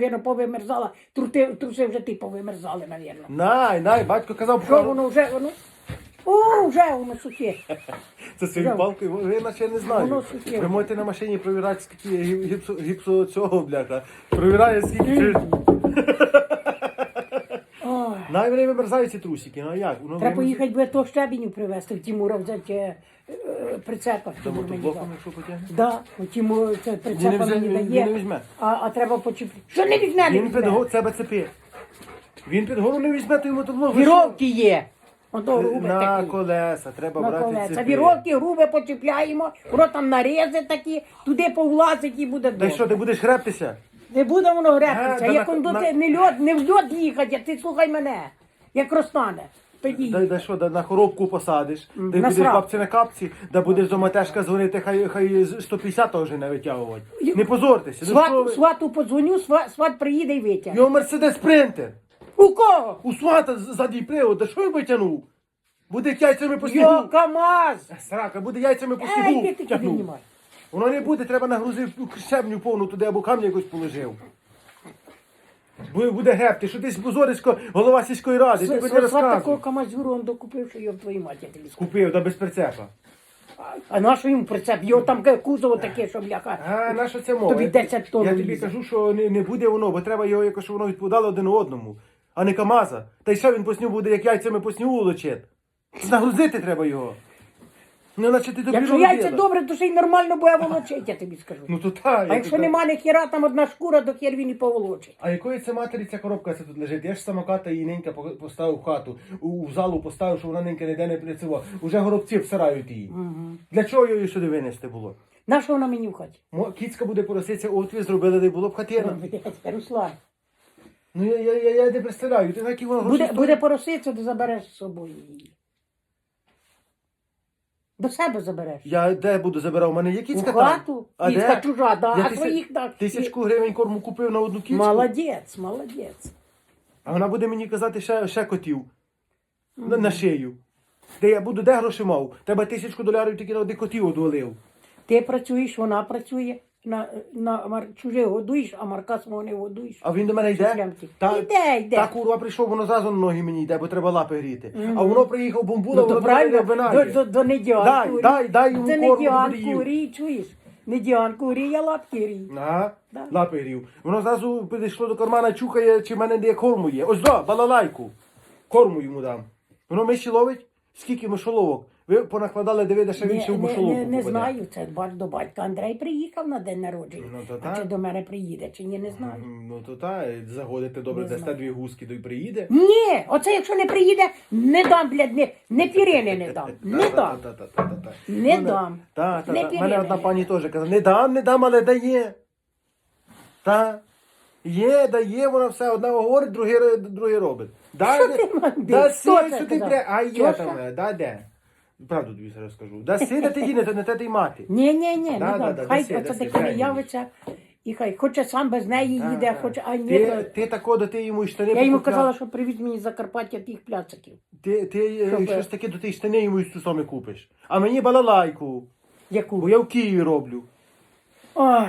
Вірно, повимерзала, трути, труси вже ти повимерзали, навірно. Най, най, батько казав, Що воно вже, воно? О, вже воно сухе. Це своєю палкою, ви наче не знаю. Воно сухе. Ви можете на машині провірати, скільки гіпсу, гіпсо цього, бляха. Провіряє, скільки. Най вони вимерзають ці трусики, ну а як? Воно Треба вимерз- поїхати би то щебеню привезти, в Тімура взяти е, е, прицепа. До Тимур мені мотоблоком, якщо потягне? Да, у Тімур це не прицепа взе- мені він дає. не візьме. А, а треба почіпити. Що не візьме, не Він під візьме? гору, це БЦП. Він під гору не візьме той мотоблок. ви Віровки є. Ото що? грубе На такі. колеса, треба На брати колеса. цепи. Віровки грубе почіпляємо, воно там нарези такі, туди повлазить і буде Та й добре. що, ти будеш хребтися? Не буде воно гребтися. да Як на- он до на- те- не льот, не в льот їхати, а ти слухай мене. Як розтане. Тоді. Дай, дай що, да, на коробку посадиш, де на будеш срак. капці на капці, да будеш до матешка дзвонити, хай, хай 150 вже не витягувати. Не позортеся. Ну, що Сват, ви? свату подзвоню, сват, сват приїде і витягне. Його мерседес спринтер. У кого? У свата з- ззаді привод, да що він витягнув? Буде яйцями по Йо, снігу. КамАЗ! Срака, буде яйцями по Ей, снігу. ти таки тягнув. піднімай. Воно не буде, треба нагрузив щебню повну туди або камінь якось положив. Бу- Буде гепти, що десь позорисько, голова сільської ради, ти Сват мені такого розказуй. КамАЗюру он докупив, що його твою мать, я тобі скажу. Купив, да без прицепа. А на що йому прицеп? Його там ке- кузово таке, що бляха. А на що це мова? Тобі 10 тонн Я тобі влізе. кажу, що не, не буде воно, бо треба його якось, щоб воно відповідало один одному, а не КАМАЗа. Та й що він по снігу буде, як яйцями по снігу лочить. Нагрузити треба його. Ну, наче ти тобі Якщо яйця добре, то ще й нормально буде волочить, я тобі скажу. Ну то та, А якщо нема ні хіра, там одна шкура, то хер він і поволочить. А якої це матері ця коробка це тут лежить? Я ж самоката її ненька по- поставив в хату, у, у залу поставив, що вона ненька ніде не працювала. Уже горобці всирають її. Для чого її сюди винести було? На що вона мені в хаті? Мо- Кіцька буде пороситися, отвір зробили, де було б хатина. Руслан. Ну я, я, я, я не представляю, ти вона гроші Буде, стоїть? буде пороситися, то забереш з собою її. До себе забереш. Я де буду забирав? У мене є У кіцька там. хату. А Кіцька де? чужа, да. Я а тисяч- своїх так. Тисячку гривень корму купив на одну кіцьку. Молодець, молодець. А вона буде мені казати ще, ще котів на, на шию. Де я буду, де гроші мав? Тебе тисячку долярів тільки на один котів одвалив. Ти працюєш, вона працює. На, на мар... чуже годуєш, а Марка свого не годуєш. А він до мене йде. Та, Іде, йде. та курва прийшов, воно зразу на ноги мені йде, бо треба лапи гріти. А воно приїхав бомбула, Ну, воно то до правильно, винає. до, до, до недіан Дай, курі. дай, дай йому Це корму, недіан буде їв. курі, чуєш? Недіан курі, я лапки рій. Ага, Да. лапи грів. Воно зразу підійшло до кармана, чухає, чи в мене де корму є. Ось до, балалайку. Корму йому дам. Воно миші ловить? Скільки мишоловок? Ви понакладали, диви, де ще Не, більше в мишоловку не, не знаю, це до батька Андрей приїхав на день народження. Ну, то а чи до мене приїде, чи ні, не знаю. Ну то та, загодите добре, дасте дві гуски, то й приїде. Ні, оце якщо не приїде, не дам, блядь, не, не пірини не дам. Не дам. Не дам. Та, та, та. Мене одна пані теж казала, не дам, не дам, але дає. Та. Є, дає, вона все одна говорить, другий, другий робить. Да, Що ти, да казав? бре, а є там, е, да де. Правду тобі зараз скажу. Да сиде ти то не те ти й мати. Ні, ні, ні, Да, да, да, Хай даси, оце таке не явиться. І хай хоче сам без неї їде, та. хоче, а ні. Ти, то- ти тако, до ти йому й штани Я йому покупляв. казала, що привіз мені з Закарпаття тих пляциків. Ти, ти е, Щоб- щось таке до тієї штани йому із саме купиш. А мені балалайку. Яку? Бо я в Києві роблю. Ой,